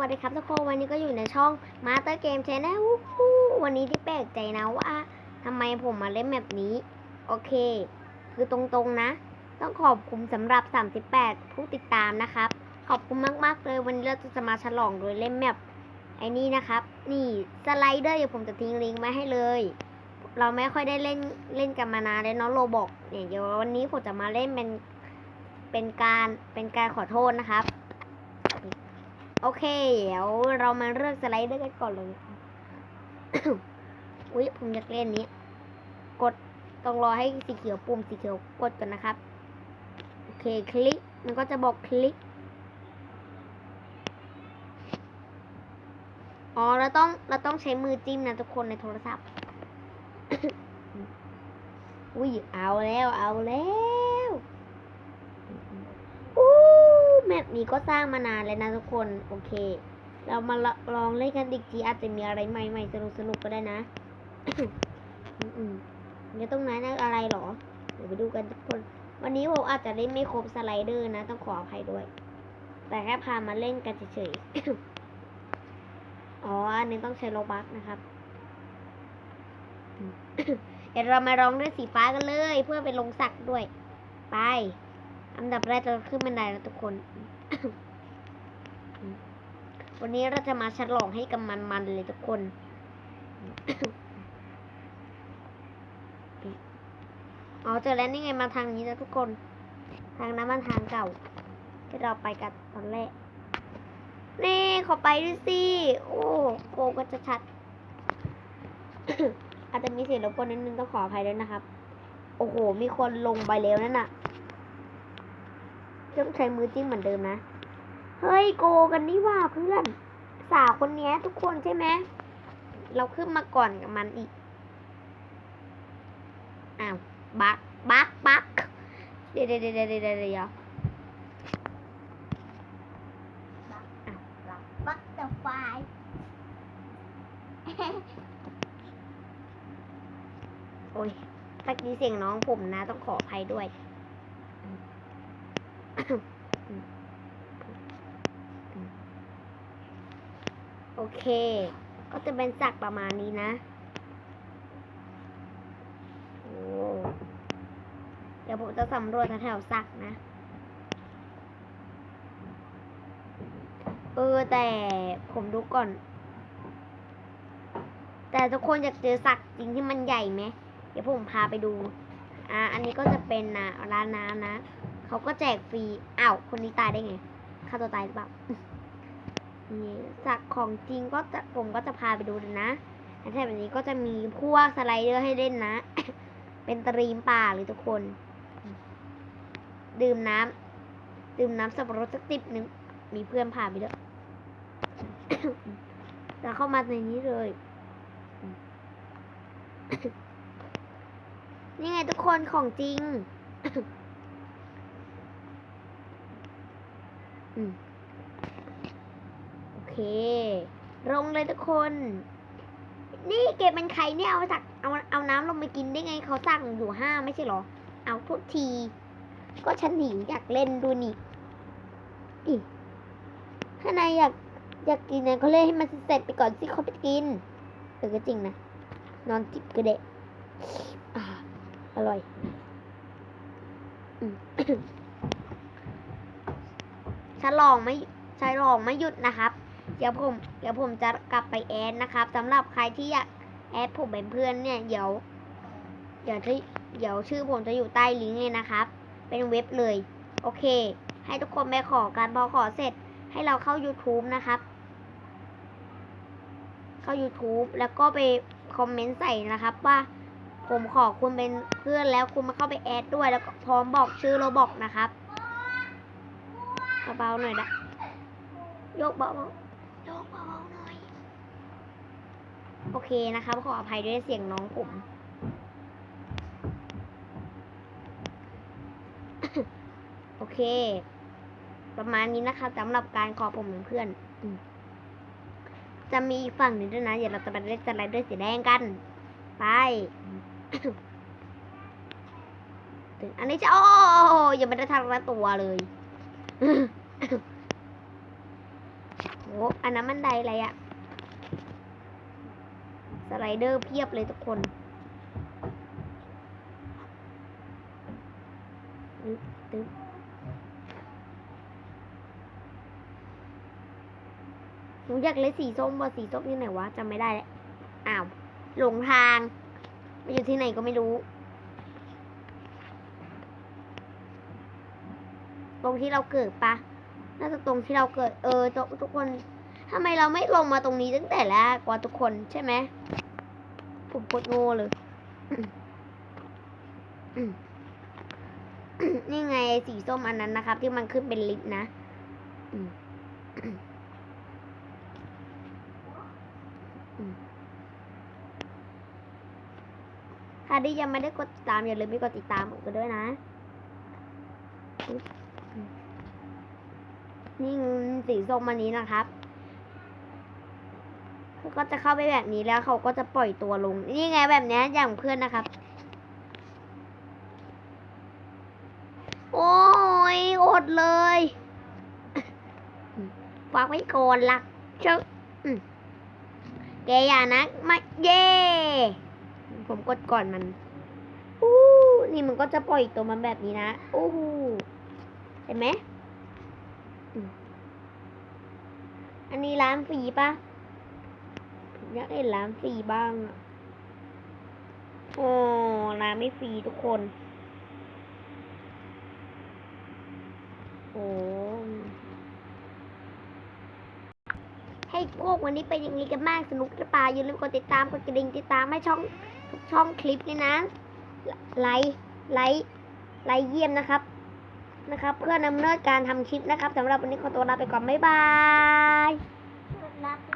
วัสดีครับทุกคนวันนี้ก็อยู่ในช่อง Master Game Channel วันนี้ที่แปลกใจนะว่าทำไมผมมาเล่นแบบนี้ โอเค คือตรงๆนะ ต้องขอบคุณสำหรับ 38 ผู้ติดตามนะครับ ขอบคุณมากๆเลยวันนี้เราจะมาฉลองโดยเล่นแมปไอ้นี่นะครับ นี่สไลเดอร์เดี๋ยวผมจะทิ้งลิงก์ไว้ให้เลย เราไม่ค่อยได้เล่นเล่นกันมานานเลยเนาะโรบอกเนี่ยเดี๋ยววันนี้ผมจะมาเล่นเป็นเป็นการเป็นการขอโทษนะครับ โอเค เดี๋ยวเรามาเลือกสไลเดอร์กันก่อนเลย อุ๊ยผมอยากเล่นนี้ กดต้องรอให้สีเขียวปุ่มสีเขียวกดก่อนนะครับ โอเคคลิก มันก็จะบอกคลิก อ๋อเราต้องเราต้องใช้มือจิ้มนะทุกคนในโทรศัพท์ อุ้ยเอาแล้วเอาแล้วอู้ แมปนี้ก็สร้างมานานแล้วนะทุกคน โอเค เรามาลองเล่นกันอีกทีอาจจะมีอะไรใหม่ๆสนุกๆก็ได้นะอืมๆแล้วตรงนั้นอะไรหรอ เดี๋ยวไปดูกันทุกคน วันนี้ผมอาจจะเล่นไม่ครบสไลเดอร์นะ ต้องขออภัยด้วย แต่แค่พามาเล่นกันเฉยๆ อ๋อ อันนี้ต้องใช้โลบักนะครับ เดี๋ยวเรามาลองด้วยสีฟ้ากันเลย เพื่อไปลงสักด้วย ไป อันดับแรกเราขึ้นบันไดแล้วทุกคน วันนี้เราจะมาฉลองให้กับมันเลยทุกคน อ๋อเจอแล้วนี่ไงมาทางนี้นะทุกคน ทางนั้นมันทางเก่า ที่เราไปกันตอนแรก นี่ขอไปด้วยสิ โอ้โกก็จะชัด อาจจะมีเสียงรบกวนนิดนึงต้องขออภัยด้วยนะครับ โอ้โห มีคนลงไปแล้วนั่นน่ะ ต้องใช้มือจิ้มเหมือนเดิมนะ เฮ้ยโกกันนี่ว่าเพื่อน สาวคนนี้ทุกคนใช่ไหม เราขึ้นมาก่อนกับมันอีก อ้าวบักบักบักเดี๋ยวเดี๋ยวเดี๋ยวเดี๋ยวเดี๋ยวเดี๋ยวบักเดอะไฟโอ้ยตะกี้เสียงน้องผมนะ ต้องขออภัยด้วย โอเค ก็จะเป็นสักประมาณนี้นะโอ้เดี๋ยวผมจะสำรวจแถวๆสักนะ เออ แต่ผมดูก่อน แต่ทุกคนอยากเจอสักจริงที่มันใหญ่ไหม เดี๋ยวผมพาไปดู อ่า อันนี้ก็จะเป็นนะร้านน้ำนะ เขาก็แจกฟรี อ้าว คนนี้ตายได้ไงฆ่าตัวตายหรือเปล่านี่สักของจริงก็จะผมก็จะพาไปดูนะแต่แถบนี้ก็จะมีพวกสไลเดอร์ให้เล่นนะ เป็นตรีมป่าเลยทุกคน ดื่มน้ำดื่มน้ำสับปะรดสักติบหนึ่ง มีเพื่อนพาไปด้วยจะเข้ามาในนี้เลย นี่ไงทุกคนของจริง อืมโอเค ลงเลยทุกคน นี่เก็บเป็นใครเนี่ยเอาจากเอาเอาน้ำลงไปกินได้ไงเขาสั่งอยู่ห้าไม่ใช่หรอ เอาทุกที ก็ฉันหิวอยากเล่นดูนี่อีถ้านายอยากอยากกินเนี่ยเขาเล่นให้มันเสร็จไปก่อนสิเขาไปกินเออก็จริงนะ นอนจิบก็ได้อ่าอร่อย อืม ฉลองไม่ฉลองไม่หยุดนะครับ เดี๋ยวผมเดี๋ยวผมจะกลับไปแอดนะครับสำหรับใครที่อยากแอดผมเป็นเพื่อนเนี่ยเดี๋ยวเดี๋ยวที่เดี๋ยวชื่อผมจะอยู่ใต้ลิงก์เลยนะครับ เป็นเว็บเลย โอเค ให้ทุกคนไปขอกันพอขอเสร็จให้เราเข้า YouTube นะครับ เข้า YouTube แล้วก็ไปคอมเมนต์ใส่นะครับว่าผมขอคุณเป็นเพื่อนแล้วคุณมาเข้าไปแอดด้วยแล้วก็พร้อมบอกชื่อเราบอกนะครับ เบาๆหน่อยนะยกเบาๆยกเบาๆหน่อย โอเคนะครับ ขออภัยด้วยเสียงน้องผม โอเค ประมาณนี้นะคะสำหรับการขอผมเป็นเพื่อน จะมีอีกฝั่งหนึ่งด้วยนะ เดี๋ยวเราจะไปเล่นสไลเดอร์สีแดงกัน ไปอันนี้จะโอ้ยังไม่ได้ทักระตัวเลย โอ้อันนั้นมันไดอะไรอะสไลเดอร์เพียบเลยทุกคนตึ๊บตึ๊บหนูอยากเล่นสีส้มว่าสีส้มที่ไหนวะจำไม่ได้แล้วอ้าว หลงทางไปอยู่ที่ไหนก็ไม่รู้ ตรงที่เราเกิดปะน่าจะตรงที่เราเกิด เออทุกคนทำไมเราไม่ลงมาตรงนี้ตั้งแต่แรกกว่าทุกคนใช่ไหมผมโคตรโง่เลยนี่ไงสีส้มอันนั้นนะครับ ที่มันขึ้นเป็นลิฟต์นะอืมอืมถ้าที่ยังไม่ได้กดติดตามอย่าลืมไปกดติดตามผมกันด้วยนะ นี่สีส้มอันนี้นะครับก็จะเข้าไปแบบนี้แล้วเขาก็จะปล่อยตัวลง นี่ไงแบบนี้อย่างเพื่อนนะครับ โอ้ยอดเลยฝากไว้ก่อนละเชอะอืมแกอย่านะมาเย่ผมกดก่อนมันอู้นี่มันก็จะปล่อยตัวมันแบบนี้นะอู้หู เห็นไหม อันนี้ร้านฟรีปะผมอยากเห็นร้านฟรีบ้างอะโอ้ร้านไม่ฟรีทุกคน โอ้ให้พวกวันนี้เป็นย่างนี้กันมากสนุกหรือเปล่าอย่าลืมกดติดตามกดกระดิ่งติดตามให้ช่องทุกช่องคลิปเลยนะ ไลค์ไลค์ไลค์เยี่ยมนะครับ นะครับ เพื่อนำเนินการทำคลิปนะครับสำหรับวันนี้ขอตัวลาไปก่อนบ๊ายบาย